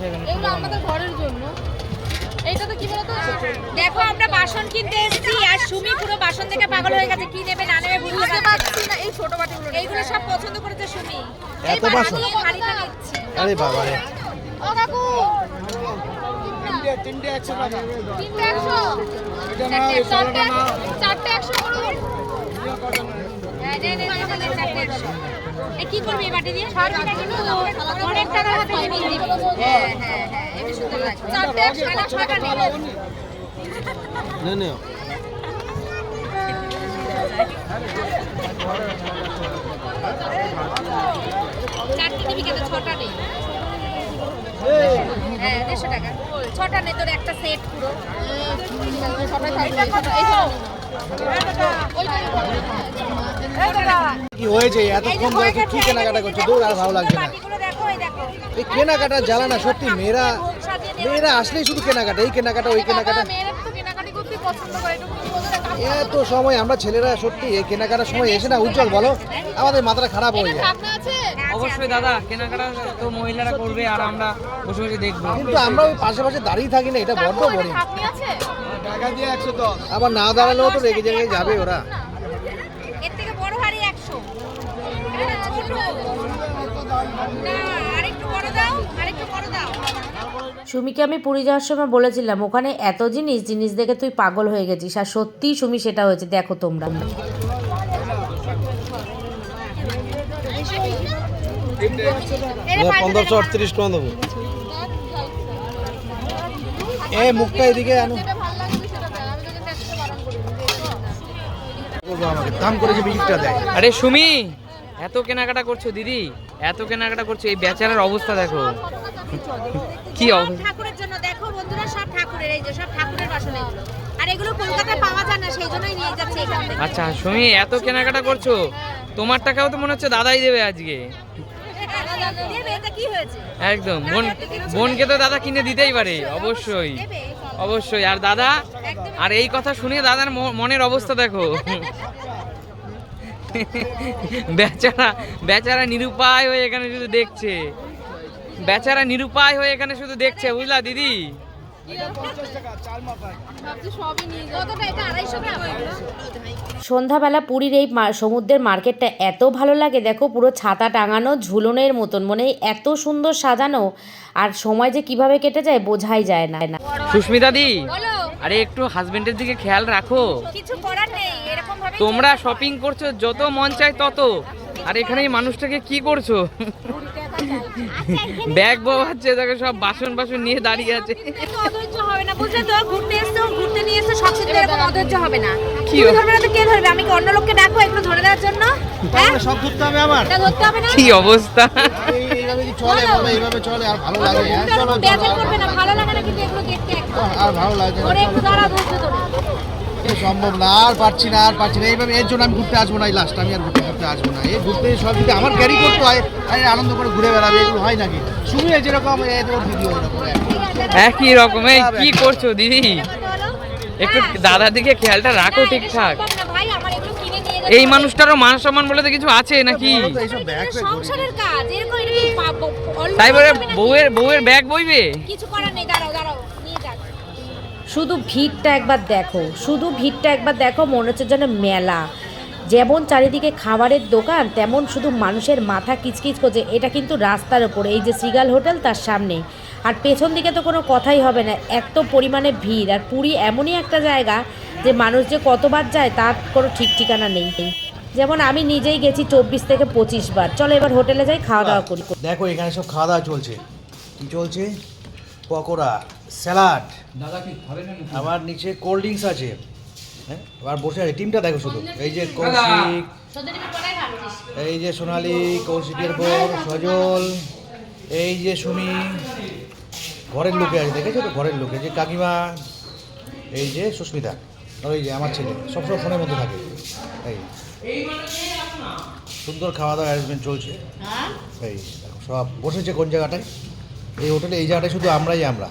বসে এখানে এগুলো আমাদের ঘরের জন্য। এইটা তো কি বলতো? দেখো আমরা বাসন কিনতে এসেছি আর সুমি পুরো বাসন থেকে পাগল হয়ে গেছে কি নেবে না নেবে বুঝতে পারছি না। এই ছোট বাটিগুলো। এইগুলো সব পছন্দ করেছে সুমি। এত বাসন? আরে বাবা রে। ও কাকু! তিনটে একশো তিনটে একশো? চারটে একশো করুন হ্যাঁ, কি করবি এই বাটি দিয়ে? অনেক টাকা হাতে নিয়ে দিবি হ্যাঁ হ্যাঁ হ্যাঁ এটা সুন্দর লাগছে চারটে একশো না ছটা নে নে। চারটে নিবি কিন্তু ছটা নেই। হ্যাঁ দেড়শো টাকা। ছটা নেই তোর একটা সেট পুরো। ছটা কি হয়েছে? এতক্ষণ ধরে কি কেনাকাটা করছিস দূর আর ভালো লাগছে না। এই কেনাকাটা জ্বালা না, সত্যি, মেয়েরা মেয়েরা আসলেই শুধু কেনাকাটা, এই কেনাকাটা, ওই কেনাকাটা। এত সময় আমরা ছেলেরা সত্যি এই কেনাকাটার সময় এসে না উজ্জ্বল বলো, আমাদের মাথাটা খারাপ হয়ে যায়। অবশ্যই দাদা কেনাকাটা তো মহিলারা করবে আর আমরা বসে বসে দেখব। কিন্তু আমরা ওই পাশে পাশে দাঁড়িয়ে থাকি না এটা বড্ড আছে? টাকা দিয়ে একশো দশ। আবার না দাঁড়ালেও তো রেগে জেগে যাবে ওরা। এর থেকে বড় হাড়ি একশো। এটা ছোট? না আরেকটু বড় দাও আরেকটু বড় দাও। সুমিকে আমি পুরী যাওয়ার সময় বলেছিলাম ওখানে এত জিনিস জিনিস দেখে তুই পাগল হয়ে গেছিস। আর সত্যিই সুমি সেটা হয়েছে দেখো তোমরা। পনেরোশো আটত্রিশ টাকা দেবো। এ মুখটা এদিকে আনো। যেটা ভালো লাগে তুই সেটা দেয় আমি তোকে একশো বারণ করি করব আমাকে দাম করে যে দেয়। আরে সুমি এত কেনাকাটা করছ দিদি এত কেনাকাটা করছ এই বেচারার অবস্থা দেখো। কি অবস্থা? ঠাকুরের জন্য দেখো বন্ধুরা সব ঠাকুরের এই যে সব ঠাকুরের বাসন আর এগুলো কলকাতায় পাওয়া যায় না সেই জন্যই নিয়ে যাচ্ছে এখান থেকে। আচ্ছা সুমি এত কেনাকাটা করছ? তোমার টাকাও তো মনে হচ্ছে দাদাই দেবে আজকে। একদম। বোন বোনকে তো দাদা কিনে দিতেই পারে, অবশ্যই। অবশ্যই। আর দাদা, আর এই কথা শুনে দাদার মনের অবস্থা দেখো। বেচারা বেচারা নিরুপায় হয়ে এখানে শুধু দেখছে। বেচারা নিরুপায় হয়ে এখানে শুধু দেখছে, বুঝলা দিদি? গ্রাম? সন্ধ্যাবেলা পুরীর এই মা- সমুদ্রের মার্কেটটা এত ভালো লাগে দেখো পুরো ছাতা টাঙানো ঝুলনের মতন মানে এত সুন্দর সাজানো আর সময় যে কীভাবে কেটে যায় বোঝাই যায় না। না সুস্মিতা দি আরে একটু হাজবেন্ডের দিকে খেয়াল রাখো। কিছু করার নেই এরকম ভাবে তোমরা শপিং করছ যত মন চায় তত। আর এখানে এই মানুষটাকে কি করছ? ব্যাগ বোয়াচ্ছে দেখো সব বাসন বাসন নিয়ে দাঁড়িয়ে আছে। হবে না বুঝলে তো ঘুরতে এসছো ঘুরতে নিয়ে এসছো সব কিছু এরকম অধৈর্য হবে না কি ধরবে না তো কে ধরবে আমি কি অন্য লোককে ডাকবো এগুলো ধরে দেওয়ার জন্য হ্যাঁ সব ধরতে হবে আমার এটা ধরতে হবে না কি অবস্থা? এইভাবে কি চলে বলো এইভাবে চলে আর ভালো লাগে হ্যাঁ চলো করবে না ভালো লাগে না কিন্তু এগুলো দেখতে একদম। আর ভালো লাগছে না একটু দাঁড়া ধরতে ধরে এ সম্ভব না আর পারছি না আর পারছি না। এইভাবে এর জন্য আমি ঘুরতে আসব না এই লাস্ট আমি আর ঘুরতে ঘুরতে আসব না। এই ঘুরতে সব যদি আমার ক্যারি করতে হয় আরে আনন্দ করে ঘুরে বেড়াবে এগুলো হয় নাকি? শুনি যেরকম ভিডিও একই রকম এই কি করছ দিদি? একটু দাদার দিকে খেয়ালটা রাখো ঠিকঠাক। সম্ভব না ভাই আমার এগুলো কিনে নিয়ে যেতে এই মানুষটারও মান সম্মান বলে। তো কিছু আছে নাকি তাই বলে বউয়ের বউয়ের ব্যাগ বইবে? কিছু করার নেই শুধু ভিড়টা একবার দেখো শুধু ভিড়টা একবার দেখো মনে হচ্ছে যেন মেলা। যেমন চারিদিকে খাবারের দোকান তেমন শুধু মানুষের মাথা কিচকিচ করছে। এটা কিন্তু রাস্তার ওপরে এই যে সিগাল হোটেল তার সামনে। আর পেছন দিকে তো কোনো কথাই হবে না এত পরিমাণে ভিড়। আর পুরী এমনই একটা জায়গা যে মানুষ যে কতবার যায় তার কোনো ঠিক ঠিকানা নেই। যেমন আমি নিজেই গেছি চব্বিশ থেকে পঁচিশ বার। চলো এবার হোটেলে যাই খাওয়া দাওয়া করি। দেখো এখানে সব খাওয়া দাওয়া চলছে। কি চলছে? পকোড়া। স্যালাড। আবার নিচে কোল্ড ড্রিঙ্কস আছে। হ্যাঁ? আবার বসে আছে। টিমটা দেখো শুধু। এই যে কৌশিক। এই যে সোনালি কৌশিকের বোর সজল। এই যে সুমি। ঘরের লোকে আছে দেখেছ তো? ঘরের লোকে। যে কাকিমা। এই যে সুস্মিতা। আর এই যে আমার ছেলে। সবসময় ফোনের মধ্যে থাকে। এই। সুন্দর খাওয়া দাওয়া অ্যারেঞ্জমেন্ট চলছে এই সব বসেছে কোন জায়গাটায়? এই হোটেলে এই জায়গাটায় শুধু আমরাই আমরা।